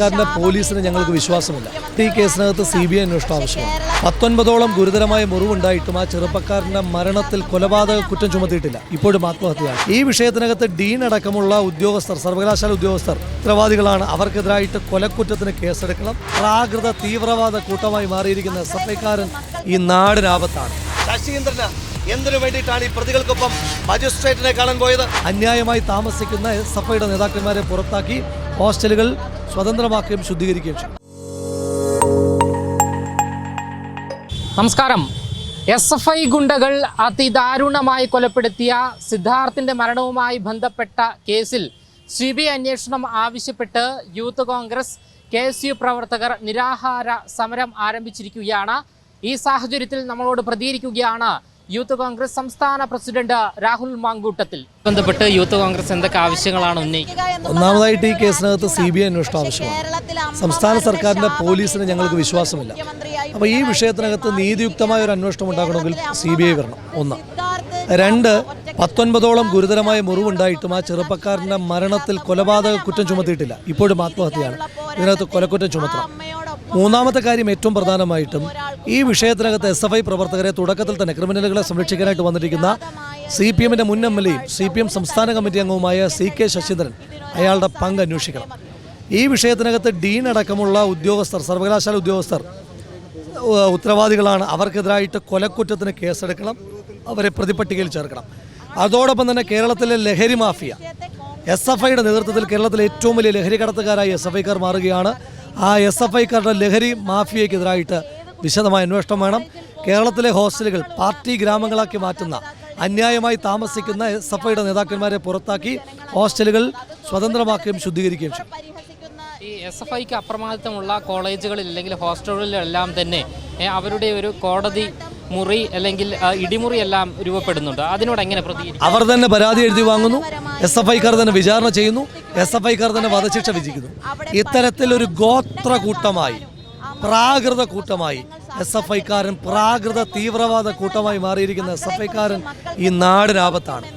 സർക്കാരിന്റെ പോലീസിന് ഞങ്ങൾക്ക് വിശ്വാസമില്ല. ഈ കേസിനകത്ത് സി ബി ഐ അന്വേഷണം ആവശ്യമാണ്. പത്തൊൻപതോളം ഗുരുതരമായ മുറിവുണ്ടായിട്ടും ആ ചെറുപ്പക്കാരന്റെ മരണത്തിൽ കൊലപാതക കുറ്റം ചുമത്തിയിട്ടില്ല. ഇപ്പോഴും ആത്മഹത്യയാണ്. ഈ വിഷയത്തിനകത്ത് ഡീൻ അടക്കമുള്ള ഉദ്യോഗസ്ഥർ സർവകലാശാല ഉദ്യോഗസ്ഥർ ഉത്തരവാദികളാണ്. അവർക്കെതിരായിട്ട് കൊലക്കുറ്റത്തിന് കേസെടുക്കണം. പ്രാകൃത തീവ്രവാദ കൂട്ടമായി മാറിയിരിക്കുന്ന എസ് എഫ് ഐക്കാരൻ ഈ നാടിനാപത്താണ് ശശീന്ദ്രന് എന്തിനു വേണ്ടിയിട്ടാണ് ഈ പ്രതികൾക്കൊപ്പം മജിസ്ട്രേറ്റിനെ കാണാൻ പോയത്? അന്യായമായി താമസിക്കുന്ന എസ് എഫ് ഐയുടെ നേതാക്കന്മാരെ പുറത്താക്കി. ഹോസ്റ്റലുകൾ സ്വതന്ത്രമാക്കുകയും ശുദ്ധീകരിക്കുകയും ചെയ്യും നമസ്കാരം. എസ് എഫ് ഐ ഗുണ്ടകൾ അതിദാരുണമായി കൊലപ്പെടുത്തിയ സിദ്ധാർത്ഥിന്റെ മരണവുമായി ബന്ധപ്പെട്ട കേസിൽ സി ബി അന്വേഷണം ആവശ്യപ്പെട്ട് youth congress K S U പ്രവർത്തകർ നിരാഹാര സമരം ആരംഭിച്ചിരിക്കുകയാണ്. ഈ സാഹചര്യത്തിൽ നമ്മളോട് പ്രതികരിക്കുകയാണ്. യൂത്ത് കോൺഗ്രസ് സംസ്ഥാന പ്രസിഡന്റ് രാഹുൽ മാങ്കൂട്ടത്തിൽ. ബന്ധപ്പെട്ട് യൂത്ത് കോൺഗ്രസ് എന്തൊക്കെ ആവശ്യങ്ങളാണ് ഉന്നയിക്കുന്നത്? ഒന്നാമതായിട്ട് ഈ കേസിനകത്ത് സി ബി ഐ അന്വേഷണം ആവശ്യമാണ്. സംസ്ഥാന സർക്കാരിന്റെ പോലീസിന് ഞങ്ങൾക്ക് വിശ്വാസമില്ല. അപ്പോൾ ഈ വിഷയത്തിനകത്ത് നീതിയുക്തമായ ഒരു അന്വേഷണം ഉണ്ടാക്കണമെങ്കിൽ സി ബി ഐ വരണം. ഒന്ന്. രണ്ട് പത്തൊൻപതോളം ഗുരുതരമായ മുറിവുണ്ടായിട്ടും ആ ചെറുപ്പക്കാരന്റെ മരണത്തിൽ കൊലപാതക കുറ്റം ചുമത്തിയിട്ടില്ല. ഇപ്പോഴും ആത്മഹത്യയാണ്. ഇതിനകത്ത് കൊലക്കുറ്റം ചുമത്തണം. മൂന്നാമത്തെ കാര്യം ഏറ്റവും പ്രധാനമായിട്ടും ഈ വിഷയത്തിനകത്ത് എസ് എഫ് ഐ പ്രവർത്തകരെ തുടക്കത്തിൽ തന്നെ ക്രിമിനലുകളെ സംരക്ഷിക്കാനായിട്ട് വന്നിരിക്കുന്ന സി പി എമ്മിന്റെ മുൻ എം എൽ എയും സി പി എം സംസ്ഥാന കമ്മിറ്റി അംഗവുമായ സി കെ ശശീന്ദ്രൻ അയാളുടെ പങ്ക് അന്വേഷിക്കണം. ഈ വിഷയത്തിനകത്ത് ഡീൻ അടക്കമുള്ള ഉദ്യോഗസ്ഥർ സർവകലാശാല ഉദ്യോഗസ്ഥർ ഉത്തരവാദികളാണ്. അവർക്കെതിരായിട്ട് കൊലക്കുറ്റത്തിന് കേസെടുക്കണം അവരെ പ്രതിപട്ടികയിൽ ചേർക്കണം. അതോടൊപ്പം തന്നെ കേരളത്തിലെ ലഹരി മാഫിയ. എസ് എഫ് ഐയുടെ നേതൃത്വത്തിൽ കേരളത്തിലെ ഏറ്റവും വലിയ ലഹരി കടത്തുകാരായി എസ് എഫ് ഐക്കാർ മാറുകയാണ്. ആ എസ് എഫ് ഐക്കാരുടെ ലഹരി മാഫിയക്കെതിരായിട്ട് വിശദമായ അന്വേഷണം വേണം. കേരളത്തിലെ ഹോസ്റ്റലുകൾ പാർട്ടി ഗ്രാമങ്ങളാക്കി മാറ്റുന്ന അന്യായമായി താമസിക്കുന്ന എസ് എഫ് ഐയുടെ നേതാക്കന്മാരെ പുറത്താക്കി ഹോസ്റ്റലുകൾ സ്വതന്ത്രമാക്കുകയും ശുദ്ധീകരിക്കുകയും ചെയ്യും ഈ എസ് എഫ് ഐക്ക് അപ്രമാദിത്തമുള്ള കോളേജുകളിൽ അല്ലെങ്കിൽ ഹോസ്റ്റലുകളിലെല്ലാം തന്നെ അവരുടെ ഒരു കോടതി മുറി അല്ലെങ്കിൽ ഇടിമുറി എല്ലാം രൂപപ്പെടുന്നുണ്ട്. അതിനോട് എങ്ങനെ പ്രതി അവർ തന്നെ പരാതി എഴുതി വാങ്ങുന്നു. എസ് എഫ് ഐക്കാർ തന്നെ വിചാരണ ചെയ്യുന്നു. എസ് എഫ് ഐക്കാർ തന്നെ വധശിക്ഷ വിധിക്കുന്നു. ഇത്തരത്തിലൊരു ഗോത്ര കൂട്ടമായി പ്രാകൃത കൂട്ടമായി എസ് എഫ് ഐക്കാരൻ പ്രാകൃത തീവ്രവാദ കൂട്ടമായി മാറിയിരിക്കുന്ന എസ് എഫ് ഐക്കാരൻ ഈ നാടിനാപത്താണ്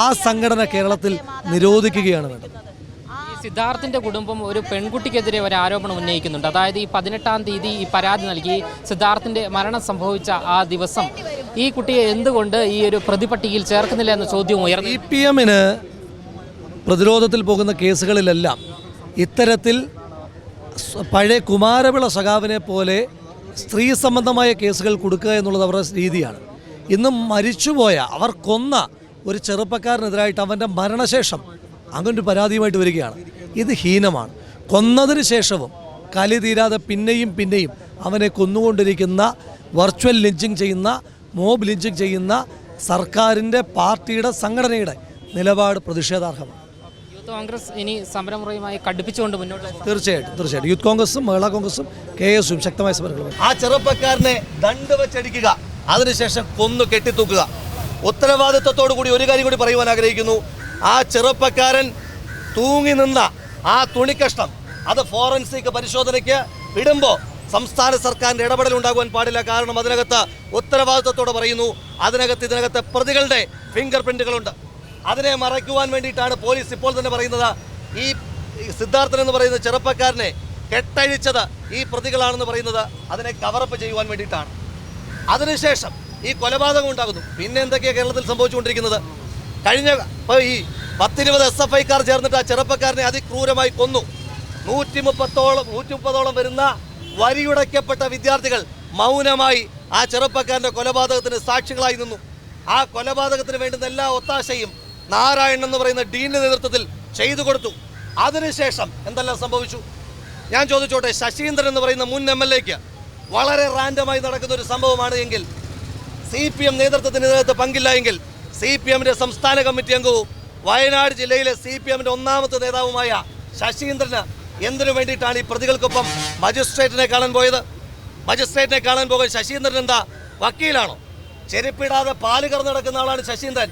ആ സംഘടന കേരളത്തിൽ നിരോധിക്കുകയാണ് വേണ്ടത്. സിദ്ധാർത്ഥിന്റെ കുടുംബം ഒരു പെൺകുട്ടിക്കെതിരെ ഒരു ആരോപണം ഉന്നയിക്കുന്നുണ്ട്. അതായത് ഈ പതിനെട്ടാം തീയതി ഈ പരാതി നൽകി സിദ്ധാർത്ഥിന്റെ മരണം സംഭവിച്ച ആ ദിവസം. ഈ കുട്ടിയെ എന്തുകൊണ്ട് ഈ ഒരു പ്രതിപട്ടികയിൽ ചേർക്കുന്നില്ല എന്ന ചോദ്യം ഉയർന്നു സി പി എമ്മിന് പ്രതിരോധത്തിൽ പോകുന്ന കേസുകളിലെല്ലാം ഇത്തരത്തിൽ പഴയ കുമാരവിള സഖാവിനെ പോലെ സ്ത്രീ സംബന്ധമായ കേസുകൾ കൊടുക്കുക എന്നുള്ളത് അവരുടെ രീതിയാണ്. ഇന്നും മരിച്ചുപോയ അവർ കൊന്ന ഒരു ചെറുപ്പക്കാരനെതിരായിട്ട് അവന്റെ മരണശേഷം അങ്ങനൊരു പരാതിയുമായിട്ട് വരികയാണ്. ഇത് ഹീനമാണ്. കൊന്നതിന് ശേഷവും കലി തീരാതെ പിന്നെയും പിന്നെയും അവനെ കൊന്നുകൊണ്ടിരിക്കുന്ന വെർച്വൽ ലിഞ്ചിങ് ചെയ്യുന്ന മോബ് ലിഞ്ചിങ് ചെയ്യുന്ന സർക്കാരിന്റെ പാർട്ടിയുടെ സംഘടനയുടെ നിലപാട് പ്രതിഷേധാർഹമാണ്. യൂത്ത് കോൺഗ്രസ് ഇനി സമരമുറയുമായി കടുപ്പിച്ചുകൊണ്ട് മുന്നോട്ട് തീർച്ചയായിട്ടും തീർച്ചയായിട്ടും. യൂത്ത് കോൺഗ്രസും മഹിളാ കോൺഗ്രസും കെ എസും ശക്തമായ സമരങ്ങൾ ആ ചെറുപ്പക്കാരനെ ദണ്ട് വെച്ചടിക്കുക. അതിനുശേഷം കൊന്നു കെട്ടിത്തൂക്കുക. ഉത്തരവാദിത്വത്തോടു കൂടി ഒരു കാര്യം കൂടി പറയുവാൻ ആഗ്രഹിക്കുന്നു. ആ ചെറുപ്പക്കാരൻ തൂങ്ങി നിന്ന ആ തുണിക്കഷ്ണം അത് ഫോറൻസിക് പരിശോധനയ്ക്ക് വിടുമ്പോൾ സംസ്ഥാന സർക്കാരിന്റെ ഇടപെടൽ ഉണ്ടാകുവാൻ പാടില്ല. കാരണം അതിനകത്ത് ഉത്തരവാദിത്വത്തോടെ പറയുന്നു. അതിനകത്ത് ഇതിനകത്ത് പ്രതികളുടെ ഫിംഗർ പ്രിന്റുകളുണ്ട് അതിനെ മറയ്ക്കുവാൻ വേണ്ടിയിട്ടാണ് പോലീസ് ഇപ്പോൾ തന്നെ പറയുന്നത്. ഈ സിദ്ധാർത്ഥൻ എന്ന് പറയുന്ന ചെറുപ്പക്കാരനെ കെട്ടഴിച്ചത് ഈ പ്രതികളാണെന്ന് പറയുന്നത് അതിനെ കവറപ്പ് ചെയ്യുവാൻ വേണ്ടിയിട്ടാണ്. അതിനുശേഷം ഈ കൊലപാതകം ഉണ്ടാകുന്നു. പിന്നെ എന്തൊക്കെയാണ് കേരളത്തിൽ സംഭവിച്ചുകൊണ്ടിരിക്കുന്നത്? കഴിഞ്ഞ ഇപ്പോൾ ഈ പത്തിരുപത് എസ് എഫ് ഐക്കാർ ചേർന്നിട്ട് ആ ചെറുപ്പക്കാരനെ അതിക്രൂരമായി കൊന്നു. നൂറ്റി മുപ്പത്തോളം നൂറ്റി മുപ്പതോളം വരുന്ന വരിയുടയ്ക്കപ്പെട്ട വിദ്യാർത്ഥികൾ മൗനമായി ആ ചെറുപ്പക്കാരന്റെ കൊലപാതകത്തിന് സാക്ഷികളായി നിന്നു. ആ കൊലപാതകത്തിന് വേണ്ടുന്ന എല്ലാ ഒത്താശയും നാരായണൻ എന്ന് പറയുന്ന ഡീന്റെ നേതൃത്വത്തിൽ ചെയ്തു കൊടുത്തു. അതിനുശേഷം എന്തെല്ലാം സംഭവിച്ചു? ഞാൻ ചോദിച്ചോട്ടെ ശശീന്ദ്രൻ എന്ന് പറയുന്ന മുൻ എം എൽ എക്ക് വളരെ റാൻഡമായി നടക്കുന്ന ഒരു സംഭവമാണ് എങ്കിൽ സി പി എം നേതൃത്വത്തിന് ഇതിനകത്ത് പങ്കില്ല എങ്കിൽ സി പി എമ്മിന്റെ സംസ്ഥാന കമ്മിറ്റി അംഗവും വയനാട് ജില്ലയിലെ സി പി എമ്മിന്റെ ഒന്നാമത്തെ നേതാവുമായ ശശീന്ദ്രന് എന്തിനു വേണ്ടിയിട്ടാണ് ഈ പ്രതികൾക്കൊപ്പം മജിസ്ട്രേറ്റിനെ കാണാൻ പോയത്? മജിസ്ട്രേറ്റിനെ കാണാൻ പോകാൻ ശശീന്ദ്രൻ എന്താ? വക്കീലാണോ? ചെരുപ്പിടാതെ പാൽ കറന്നു നടക്കുന്ന ആളാണ് ശശീന്ദ്രൻ.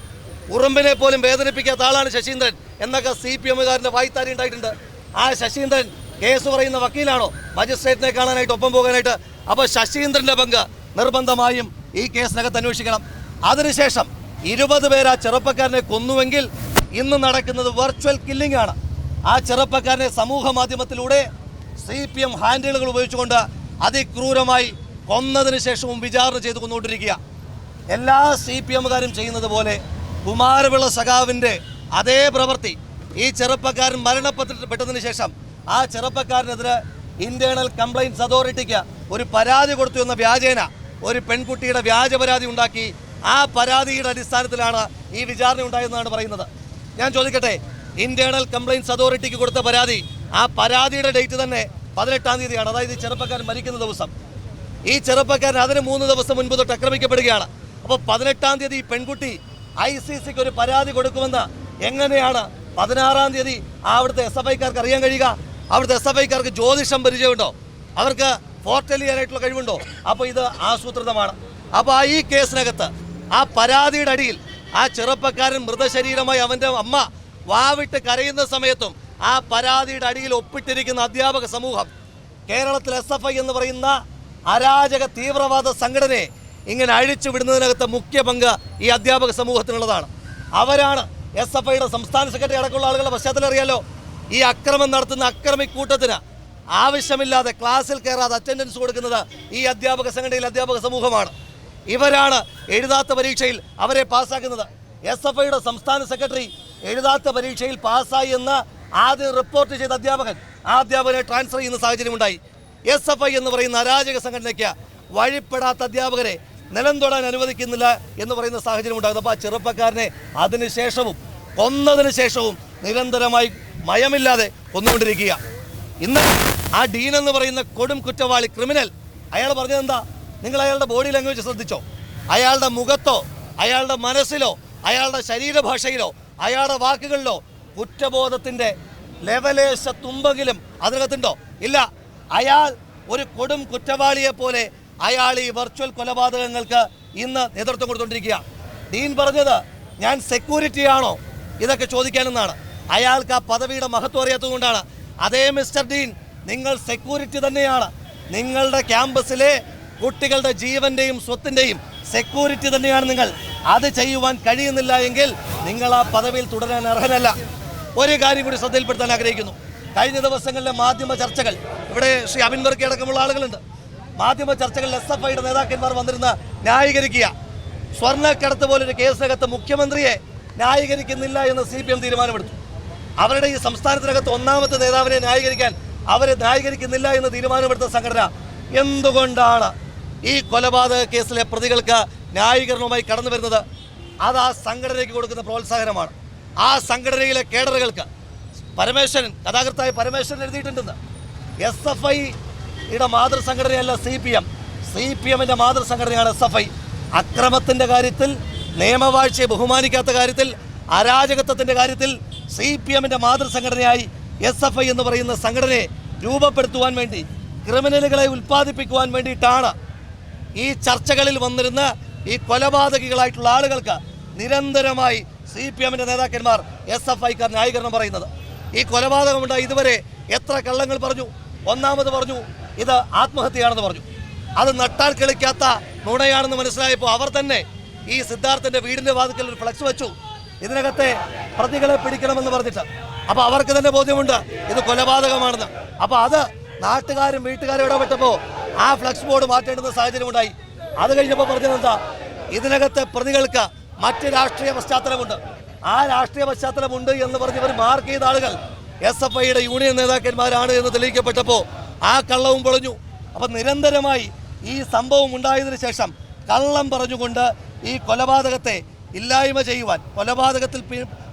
ഉറുമ്പിനെ പോലും വേദനിപ്പിക്കാത്ത ആളാണ് ശശീന്ദ്രൻ. എന്നൊക്കെ സി പി എമ്മുകാരന്റെ വായ്ത്താരി ഉണ്ടായിട്ടുണ്ട്. ആ ശശീന്ദ്രൻ കേസ് പറയുന്ന വക്കീലാണോ? മജിസ്ട്രേറ്റിനെ കാണാനായിട്ട് ഒപ്പം പോകാനായിട്ട്. അപ്പോൾ ശശീന്ദ്രന്റെ പങ്ക് നിർബന്ധമായും ഈ കേസിനകത്ത് അന്വേഷിക്കണം. അതിനുശേഷം ഇരുപത് പേർ ആ ചെറുപ്പക്കാരനെ കൊന്നുവെങ്കിൽ ഇന്ന് നടക്കുന്നത് വെർച്വൽ കില്ലിംഗ് ആണ്. ആ ചെറുപ്പക്കാരനെ സമൂഹ മാധ്യമത്തിലൂടെ സി പി എം ഹാൻഡിലുകൾ ഉപയോഗിച്ചുകൊണ്ട് അതിക്രൂരമായി കൊന്നതിന് ശേഷവും വിചാരണ ചെയ്തു കൊന്നുകൊണ്ടിരിക്കുക എല്ലാ സി പി എമ്മുകാരും ചെയ്യുന്നത് പോലെ കുമാരപിള്ള സഖാവിന്റെ അതേ പ്രവൃത്തി ഈ ചെറുപ്പക്കാരൻ മരണപ്പെട്ടതിന് ശേഷം ആ ചെറുപ്പക്കാരനെതിരെ ഇന്റേണൽ കംപ്ലൈൻസ് അതോറിറ്റിക്ക് ഒരു പരാതി കൊടുത്തു എന്ന വ്യാജേന ഒരു പെൺകുട്ടിയുടെ വ്യാജ പരാതി ഉണ്ടാക്കി. ആ പരാതിയുടെ അടിസ്ഥാനത്തിലാണ് ഈ വിചാരണ ഉണ്ടായതെന്നാണ് പറയുന്നത്. ഞാൻ ചോദിക്കട്ടെ ഇന്റേണൽ കംപ്ലൈൻസ് അതോറിറ്റിക്ക് കൊടുത്ത പരാതി ആ പരാതിയുടെ ഡേറ്റ് തന്നെ പതിനെട്ടാം തീയതിയാണ്. അതായത് ഈ ചെറുപ്പക്കാരൻ മരിക്കുന്ന ദിവസം. ഈ ചെറുപ്പക്കാരൻ അതിന് മൂന്ന് ദിവസം മുൻപ് തൊട്ട് ആക്രമിക്കപ്പെടുകയാണ്. അപ്പോൾ പതിനെട്ടാം തീയതി ഈ പെൺകുട്ടി ഐ സി സിക്ക് ഒരു പരാതി കൊടുക്കുമെന്ന് എങ്ങനെയാണ് പതിനാറാം തീയതി അവിടുത്തെ എസ് എഫ് ഐക്കാർക്ക് അറിയാൻ കഴിയുക? അവിടുത്തെ എസ് എഫ് ഐക്കാർക്ക് ജ്യോതിഷം പരിചയമുണ്ടോ? അവർക്ക് പോർട്ടൽ ചെയ്യാനായിട്ടുള്ള കഴിവുണ്ടോ? അപ്പോൾ ഇത് ആസൂത്രിതമാണ്. അപ്പോൾ ആ ഈ കേസിനകത്ത് ആ പരാതിയുടെ അടിയിൽ ആ ചെറുപ്പക്കാരൻ മൃതശരീരമായി അവന്റെ അമ്മ വാവിട്ട് കരയുന്ന സമയത്തും ആ പരാതിയുടെ അടിയിൽ ഒപ്പിട്ടിരിക്കുന്ന അധ്യാപക സമൂഹം കേരളത്തിൽ എസ് എഫ് ഐ എന്ന് പറയുന്ന അരാജക തീവ്രവാദ സംഘടനയെ ഇങ്ങനെ അഴിച്ചു വിടുന്നതിനകത്ത് മുഖ്യ പങ്ക് ഈ അധ്യാപക സമൂഹത്തിനുള്ളതാണ്. അവരാണ് എസ് എഫ് ഐയുടെ സംസ്ഥാന സെക്രട്ടറി അടക്കമുള്ള ആളുകളുടെ പശ്ചാത്തലം അറിയാലോ. ഈ അക്രമം നടത്തുന്ന അക്രമിക്കൂട്ടത്തിന് ആവശ്യമില്ലാതെ ക്ലാസ്സിൽ കയറാതെ അറ്റൻഡൻസ് കൊടുക്കുന്നത് ഈ അധ്യാപക സംഘടനയിൽ അധ്യാപക സമൂഹമാണ്. ഇവരാണ് എഴുതാത്ത പരീക്ഷയിൽ അവരെ പാസ്സാക്കുന്നത്. എസ് എഫ് ഐയുടെ സംസ്ഥാന സെക്രട്ടറി എഴുതാത്ത പരീക്ഷയിൽ പാസ്സായി എന്ന് ആദ്യം റിപ്പോർട്ട് ചെയ്ത അധ്യാപകൻ ആ അധ്യാപകനെ ട്രാൻസ്ഫർ ചെയ്യുന്ന സാഹചര്യമുണ്ടായി. എസ് എഫ് ഐ എന്ന് പറയുന്ന അരാജക സംഘടനയ്ക്ക് വഴിപ്പെടാത്ത അധ്യാപകരെ നിലം തൊടാൻ അനുവദിക്കുന്നില്ല എന്ന് പറയുന്ന സാഹചര്യം ഉണ്ടാകുന്നത് അപ്പോൾ ആ ചെറുപ്പക്കാരനെ അതിനുശേഷവും കൊന്നതിന് ശേഷവും നിരന്തരമായി മയമില്ലാതെ കൊന്നുകൊണ്ടിരിക്കുക. ഇന്ന് ആ ഡീൻ എന്ന് പറയുന്ന കൊടും കുറ്റവാളി ക്രിമിനൽ അയാൾ പറഞ്ഞത് എന്താ? നിങ്ങൾ അയാളുടെ ബോഡി ലാംഗ്വേജ് ശ്രദ്ധിച്ചോ? അയാളുടെ മുഖത്തോ അയാളുടെ മനസ്സിലോ അയാളുടെ ശരീരഭാഷയിലോ അയാളുടെ വാക്കുകളിലോ കുറ്റബോധത്തിന്റെ ലെവലേശ തുമ്പെങ്കിലും അതിനകത്തുണ്ടോ? ഇല്ല. അയാൾ ഒരു കൊടും കുറ്റവാളിയെ പോലെ അയാൾ ഈ വെർച്വൽ കൊലപാതകങ്ങൾക്ക് ഇന്ന് നേതൃത്വം കൊടുത്തുകൊണ്ടിരിക്കുക ഡീൻ പറഞ്ഞത് ഞാൻ സെക്യൂരിറ്റി ആണോ? ഇതൊക്കെ ചോദിക്കാനെന്നാണ്. അയാൾക്ക് ആ പദവിയുടെ മഹത്വം അറിയാത്തതുകൊണ്ടാണ്. അതേ മിസ്റ്റർ ഡീൻ നിങ്ങൾ സെക്യൂരിറ്റി തന്നെയാണ്. നിങ്ങളുടെ ക്യാമ്പസിലെ കുട്ടികളുടെ ജീവന്റെയും സ്വത്തിന്റെയും സെക്യൂരിറ്റി തന്നെയാണ് നിങ്ങൾ. അത് ചെയ്യുവാൻ കഴിയുന്നില്ല എങ്കിൽ നിങ്ങൾ ആ പദവിയിൽ തുടരാൻ അർഹനല്ല. ഒരു കാര്യം കൂടി ശ്രദ്ധയിൽപ്പെടുത്താൻ ആഗ്രഹിക്കുന്നു. കഴിഞ്ഞ ദിവസങ്ങളിലെ മാധ്യമ ചർച്ചകൾ ഇവിടെ ശ്രീ അബിൻ വർക്കി അടക്കമുള്ള ആളുകളുണ്ട്. മാധ്യമ ചർച്ചകളിൽ എസ് എഫ് ഐയുടെ നേതാക്കന്മാർ വന്നിരുന്ന് ന്യായീകരിക്കുക. സ്വർണക്കടത്ത് പോലൊരു കേസിനകത്ത് മുഖ്യമന്ത്രിയെ ന്യായീകരിക്കുന്നില്ല എന്ന് സി പി എം തീരുമാനമെടുത്തു. അവരുടെ ഈ സംസ്ഥാനത്തിനകത്ത് ഒന്നാമത്തെ നേതാവിനെ ന്യായീകരിക്കാൻ അവരെ ന്യായീകരിക്കുന്നില്ല എന്ന് തീരുമാനമെടുത്ത സംഘടന എന്തുകൊണ്ടാണ് ഈ കൊലപാതക കേസിലെ പ്രതികൾക്ക് ന്യായീകരണവുമായി കടന്നു വരുന്നത്? അത് ആ സംഘടനയ്ക്ക് കൊടുക്കുന്ന പ്രോത്സാഹനമാണ്. ആ സംഘടനയിലെ കേഡറുകൾക്ക് പരമേശ്വരൻ കഥാകൃത്തായ പരമേശ്വരൻ എഴുതിയിട്ടുണ്ടെന്ന്. എസ് എഫ് ഐയുടെ മാതൃസംഘടനയല്ല C P M. C P എമ്മിന്റെ മാതൃസംഘടനയാണ് എസ് എഫ് ഐ. അക്രമത്തിന്റെ കാര്യത്തിൽ നിയമവാഴ്ചയെ ബഹുമാനിക്കാത്ത കാര്യത്തിൽ അരാജകത്വത്തിന്റെ കാര്യത്തിൽ സി പി എമ്മിന്റെ മാതൃസംഘടനയായി എസ് എഫ് ഐ എന്ന് പറയുന്ന സംഘടനയെ രൂപപ്പെടുത്തുവാൻ വേണ്ടി ക്രിമിനലുകളെ ഉൽപ്പാദിപ്പിക്കുവാൻ വേണ്ടിയിട്ടാണ് ഈ ചർച്ചകളിൽ വന്നിരുന്ന ഈ കൊലപാതകികളായിട്ടുള്ള ആളുകൾക്ക് നിരന്തരമായി സി പി എമ്മിന്റെ നേതാക്കന്മാർ എസ് എഫ് ഐക്കാർ ന്യായീകരണം പറയുന്നത്. ഈ കൊലപാതകമുണ്ടായി ഇതുവരെ എത്ര കള്ളങ്ങൾ പറഞ്ഞു? ഒന്നാമത് പറഞ്ഞു ഇത് ആത്മഹത്യയാണെന്ന് പറഞ്ഞു. അത് നട്ടാൽ കളിക്കാത്ത നുണയാണെന്ന് മനസ്സിലായപ്പോൾ അവർ തന്നെ ഈ സിദ്ധാർത്ഥന്റെ വീടിന്റെ വാതിക്കൽ ഒരു ഫ്ലക്സ് വെച്ചു. ഇതിനകത്തെ പ്രതികളെ പിടിക്കണമെന്ന് പറഞ്ഞിട്ട്. അപ്പൊ അവർക്ക് തന്നെ ബോധ്യമുണ്ട് ഇത് കൊലപാതകമാണെന്ന്. അപ്പൊ അത് നാട്ടുകാരും വീട്ടുകാരും ഇടപെട്ടപ്പോ ആ ഫ്ലക്സ് ബോർഡ് മാറ്റേണ്ടുന്ന സാഹചര്യമുണ്ടായി അത് കഴിഞ്ഞപ്പോൾ പറഞ്ഞത് എന്താ? ഇതിനകത്തെ പ്രതികൾക്ക് മറ്റ് രാഷ്ട്രീയ പശ്ചാത്തലമുണ്ട്. ആ രാഷ്ട്രീയ പശ്ചാത്തലമുണ്ട് എന്ന് പറഞ്ഞ് ഇവർ മാർക്ക് ചെയ്ത ആളുകൾ. എസ് എഫ് ഐയുടെ യൂണിയൻ നേതാക്കന്മാരാണ് എന്ന് തെളിയിക്കപ്പെട്ടപ്പോൾ ആ കള്ളവും പൊളിഞ്ഞു. അപ്പം നിരന്തരമായി ഈ സംഭവം ഉണ്ടായതിനു ശേഷം കള്ളം പറഞ്ഞുകൊണ്ട് ഈ കൊലപാതകത്തെ ഇല്ലായ്മ ചെയ്യുവാൻ കൊലപാതകത്തിൽ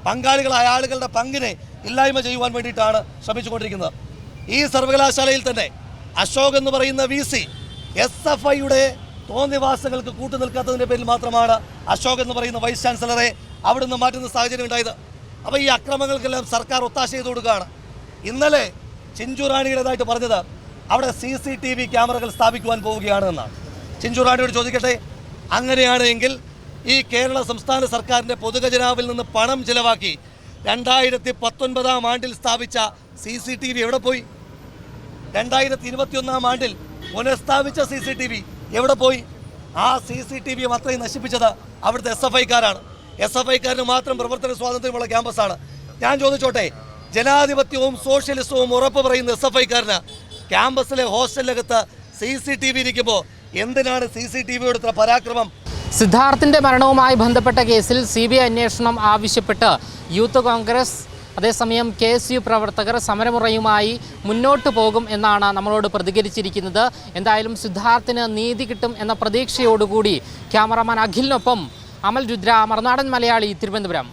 പങ്കാളികളായ ആളുകളുടെ പങ്കിനെ ഇല്ലായ്മ ചെയ്യുവാൻ വേണ്ടിയിട്ടാണ് ശ്രമിച്ചുകൊണ്ടിരിക്കുന്നത്. ഈ സർവകലാശാലയിൽ തന്നെ അശോക് എന്ന് പറയുന്ന വി സി എസ് എഫ് ഐയുടെ തോന്നിവാസങ്ങൾക്ക് കൂട്ടു നിൽക്കാത്തതിന്റെ പേരിൽ മാത്രമാണ് അശോക് എന്ന് പറയുന്ന വൈസ് ചാൻസലറെ അവിടെ നിന്ന് മാറ്റുന്ന സാഹചര്യം ഉണ്ടായത്. അപ്പോൾ ഈ അക്രമങ്ങൾക്കെല്ലാം സർക്കാർ ഒത്താശ ചെയ്തു കൊടുക്കുകയാണ്. ഇന്നലെ ചിഞ്ചു റാണിയുടേതായിട്ട് പറഞ്ഞത് അവിടെ സി സി ടി വി ക്യാമറകൾ സ്ഥാപിക്കുവാൻ പോവുകയാണ് എന്നാണ് ചിഞ്ചു റാണിയോട് ചോദിക്കട്ടെ? അങ്ങനെയാണെങ്കിൽ ഈ കേരള സംസ്ഥാന സർക്കാരിന്റെ പൊതുഖജനാവിൽ നിന്ന് പണം ചിലവാക്കി രണ്ടായിരത്തി പത്തൊൻപതാം ആണ്ടിൽ സ്ഥാപിച്ച സി സി ടി വി എവിടെ പോയി? രണ്ടായിരത്തി ഇരുപത്തിയൊന്നാം ആണ്ടിൽ പുനഃസ്ഥാപിച്ച സി സി ടി വി എവിടെ പോയി? ആ സി സി ടി വി അത്രയും നശിപ്പിച്ചത് അവിടുത്തെ എസ് എഫ് ഐക്കാരാണ്. എസ് എഫ് ഐക്കാരന് മാത്രം പ്രവർത്തന സ്വാതന്ത്ര്യമുള്ള ക്യാമ്പസാണ്. ഞാൻ ചോദിച്ചോട്ടെ? ജനാധിപത്യവും സോഷ്യലിസവും ഉറപ്പ് പറയുന്ന എസ് എഫ് ഐക്കാരന് ക്യാമ്പസിലെ ഹോസ്റ്റലിനകത്ത് സി സി ടി വി ഇരിക്കുമ്പോൾ എന്തിനാണ് സി സി ടി വിയോട് ഇത്ര പരാക്രമം? സിദ്ധാർത്ഥിന്റെ മരണവുമായി ബന്ധപ്പെട്ട കേസിൽ സി ബി ഐ അന്വേഷണം ആവശ്യപ്പെട്ട് യൂത്ത് കോൺഗ്രസ് അതേസമയം കെ എസ് യു പ്രവർത്തകർ സമരമുറയുമായി മുന്നോട്ട് പോകും എന്നാണ് നമ്മളോട് പ്രതികരിച്ചിരിക്കുന്നത്. എന്തായാലും സിദ്ധാർത്ഥിന് നീതി കിട്ടും എന്ന പ്രതീക്ഷയോടുകൂടി ക്യാമറാമാൻ അഖിലിനൊപ്പം അമൽ രുദ്ര മറുനാടൻ മലയാളി തിരുവനന്തപുരം.